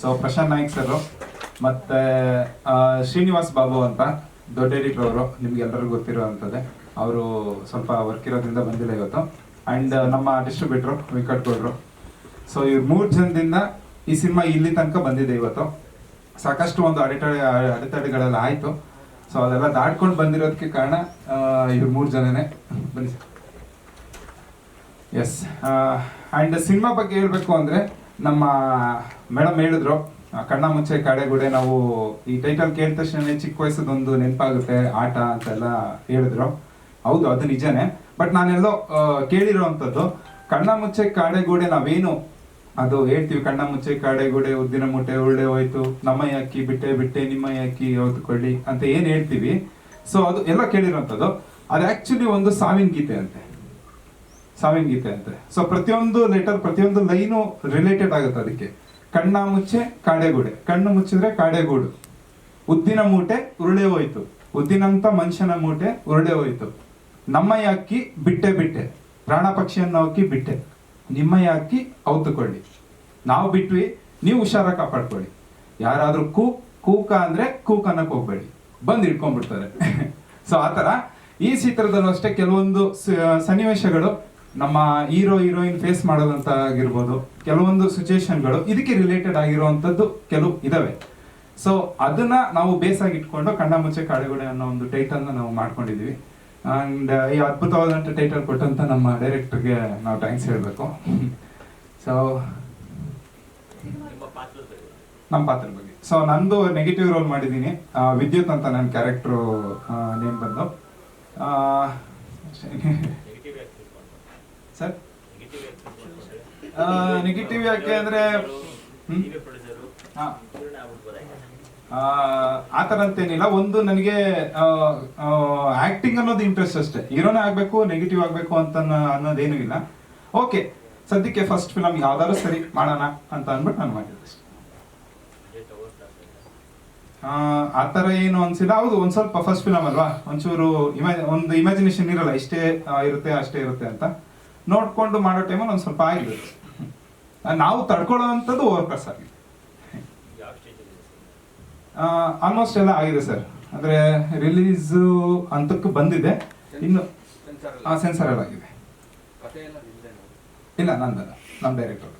So Prashant Naik sir ಮತ್ತೆ ಶ್ರೀನಿವಾಸ್ ಬಾಬು ಅಂತ ದೊಡ್ಡ ಎಡಿಟರ್ ಅವರು ನಿಮ್ಗೆ ಎಲ್ಲರಿಗೂ ಗೊತ್ತಿರುವಂಥದ್ದೇ ಅವರು ಸ್ವಲ್ಪ ವರ್ಕ್ ಇರೋದ್ರಿಂದ ಬಂದಿಲ್ಲ ಇವತ್ತು. ಅಂಡ್ ನಮ್ಮ ಡಿಸ್ಟ್ರಿಬ್ಯೂಟರ್ ವಿಕಟ್ ಗೌಡ್ರು. ಸೊ ಇವ್ರು ಮೂರು ಜನದಿಂದ ಈ ಸಿನಿಮಾ ಇಲ್ಲಿ ತನಕ ಬಂದಿದೆ ಇವತ್ತು. ಸಾಕಷ್ಟು ಒಂದು ಅಡೆತಡೆ, ಅಡೆತಡೆಗಳೆಲ್ಲ ಆಯ್ತು. ಸೊ ಅದೆಲ್ಲ ದಾಟ್ಕೊಂಡು ಬಂದಿರೋದಕ್ಕೆ ಕಾರಣ ಇವ್ರು ಮೂರು ಜನನೇ. ಬನ್ನಿ ಎಸ್ ಅಂಡ್ ಸಿನಿಮಾ ಬಗ್ಗೆ ಹೇಳ್ಬೇಕು ಅಂದ್ರೆ ನಮ್ಮ ಮೇಡಮ್ ಹೇಳಿದ್ರು ಕಣ್ಣ ಮುಂಚೆ ಕಡೆಗೂಡೆ ನಾವು ಈ ಟೈಟಲ್ ಕೇಳಿದ ತಕ್ಷಣ ಚಿಕ್ಕ ವಯಸ್ಸದೊಂದು ನೆನಪಾಗುತ್ತೆ, ಆಟ ಅಂತೆಲ್ಲ ಹೇಳಿದ್ರು. ಹೌದು, ಅದು ನಿಜನೇ. ಬಟ್ ನಾನೆಲ್ಲೋ ಕೇಳಿರುವಂಥದ್ದು ಕೇಳಿರೋವಂಥದ್ದು, ಕಣ್ಣ ಮುಚ್ಚೆ ಕಾಡೆಗೂಡೆ ನಾವೇನು? ಅದು ಹೇಳ್ತೀವಿ, ಕಣ್ಣ ಮುಚ್ಚೆ ಕಾಡೆಗೂಡೆ ಉದ್ದಿನ ಮುಟ್ಟೆ ಉಳ್ಳೆ ಹೋಯ್ತು ನಮ್ಮ ಅಕ್ಕಿ, ಬಿಟ್ಟೆ ಬಿಟ್ಟೆ ನಿಮ್ಮ ಅಕ್ಕಿ, ಹೊತ್ಕೊಳ್ಳಿ ಅಂತ ಏನು ಹೇಳ್ತೀವಿ. ಸೊ ಅದು ಎಲ್ಲ ಕೇಳಿರೋಂಥದ್ದು ಅದು ಆಕ್ಚುಲಿ ಒಂದು ಸಾವಿನ ಗೀತೆ ಅಂತೆ. ಸಾವಿನ ಅಂತೆ. ಸೊ ಪ್ರತಿಯೊಂದು ಲೆಟರ್ ಪ್ರತಿಯೊಂದು ಲೈನು ರಿಲೇಟೆಡ್ ಆಗುತ್ತೆ ಅದಕ್ಕೆ. ಕಣ್ಣ ಮುಚ್ಚೆ ಕಾಡೆಗೂಡೆ ಕಣ್ಣು ಮುಚ್ಚಿದ್ರೆ ಕಾಡೆಗೂಡು ಉದ್ದಿನ ಮೂಟೆ, ಉರುಳೆ ಹೋಯ್ತು. ಉದ್ದಿನಂತ ಮನುಷ್ಯನ ಮೂಟೆ, ಉರುಳೆ ಹೋಯ್ತು. ನಮ್ಮಯ್ಯ ಅಕ್ಕಿ ಬಿಟ್ಟೆ ಬಿಟ್ಟೆ. ಪ್ರಾಣ ಪಕ್ಷಿಯನ್ನು ಅಕ್ಕಿ ಬಿಟ್ಟೆ. ನಿಮ್ಮಯ್ಯ ಅಕ್ಕಿ ಔತುಕೊಳ್ಳಿ. ನಾವು ಬಿಟ್ವಿ, ನೀವು ಹುಷಾರ ಕಾಪಾಡ್ಕೊಳ್ಳಿ. ಯಾರಾದ್ರೂ ಕೂ, ಕೂಕ ಅಂದ್ರೆ ಕೂಕನಕ್ಕೆ ಹೋಗ್ಬೇಡಿ. ಬಂದು ಇಟ್ಕೊಂಡ್ಬಿಡ್ತಾರೆ ಸೊ ಆತರ ಈ ಚಿತ್ರದಲ್ಲೂ ಅಷ್ಟೇ ಕೆಲವೊಂದು ಸನ್ನಿವೇಶಗಳು ನಮ್ಮ ಹೀರೋ, ಹೀರೋಯಿನ್ ಫೇಸ್ ಮಾಡೋದಂತ ಆಗಿರ್ಬೋದು ಕೆಲವೊಂದು ಸಿಚುವೇಶನ್ಗಳು ಇದಕ್ಕೆ ರಿಲೇಟೆಡ್ ಆಗಿರುವಂತದ್ದು ಕೆಲವು ಇದಾವೆ. ಸೊ ಅದನ್ನ ನಾವು ಬೇಸ್ ಆಗಿ ಇಟ್ಕೊಂಡು ಕಣ್ಣ ಮುಚ್ಚೆ ಕಾಡುಗಡೆ ಅನ್ನೋ ಒಂದು ಟೈಟಲ್ನ ನಾವು ಮಾಡ್ಕೊಂಡಿದೀವಿ. ಅಂಡ್ ಈ ಅದ್ಭುತವಾದಂಥ ಟೈಟಲ್ ಕೊಟ್ಟಂತ ನಮ್ಮ ಡೈರೆಕ್ಟರ್ಗೆ ನಾವು ಥ್ಯಾಂಕ್ಸ್ ಹೇಳಬೇಕು. ಸೊ ನಮ್ಮ ಪಾತ್ರ ಬಗ್ಗೆ. ಸೊ ನಂದು ನೆಗೆಟಿವ್ ರೋಲ್ ಮಾಡಿದ್ದೀನಿ. ವಿದ್ಯುತ್ ಅಂತ ನನ್ನ ಕ್ಯಾರೆಕ್ಟ್ರು ನೇಮ್ ಬಂದು ಸರ್ ನೆಗೆಟಿವ್ ಯಾಕೆ ಅಂದ್ರೆ. ಆ, ಥರ ಅಂತೇನಿಲ್ಲ ಒಂದು ನನಗೆ ಆಕ್ಟಿಂಗ್ ಅನ್ನೋದು ಇಂಟ್ರೆಸ್ಟ್ ಅಷ್ಟೇ. ಹೀರೋನೇ ಆಗ್ಬೇಕು ನೆಗೆಟಿವ್ ಆಗ್ಬೇಕು ಅಂತ ಅನ್ನೋ- ಅನ್ನೋದೇನು ಇಲ್ಲ. ಓಕೆ ಸದ್ಯಕ್ಕೆ ಫಸ್ಟ್ ಫಿಲಮ್ ಯಾವ್ದಾದ್ರು ಸರಿ ಮಾಡೋಣ ಅಂತ ಅಂದ್ಬಿಟ್ಟು ನಾನು ಮಾಡಿದ್ದೆ. ಆ, ಥರ ಏನು ಅನ್ಸಿಲ್ಲ. ಹೌದು ಒಂದು ಸ್ವಲ್ಪ ಫಸ್ಟ್ ಫಿಲಮ್ ಅಲ್ವಾ? ಒಂಚೂರು ಇಮ್ಯಾ ಒಂದು ಇಮ್ಯಾಜಿನೇಷನ್ ಇರಲ್ಲ. ಇಷ್ಟೇ ಇರುತ್ತೆ ಅಷ್ಟೇ ಇರುತ್ತೆ ಅಂತ. ನೋಡ್ಕೊಂಡು ಮಾಡೋ ಟೈಮಲ್ಲಿ ಒಂದು ಸ್ವಲ್ಪ ಆಗಿದೆ ನಾವು ತಡ್ಕೊಳ್ಳೋವಂಥದ್ದು ಓವರ್ ಪಾಸ್ ಆಗಿದೆ ಆಲ್ಮೋಸ್ಟ್ ಎಲ್ಲ ಆಗಿದೆ ಸರ್. ಅಂದ್ರೆ ರಿಲೀಸ್ ಹಂತಕ್ಕೆ ಬಂದಿದೆ. ಇನ್ನು ಸೆನ್ಸರ್ ಎಲ್ಲ ಆಗಿದೆ. ಇಲ್ಲ ನಂದಲ್ಲ. ನಮ್ಮ ಡೈರೆಕ್ಟರ್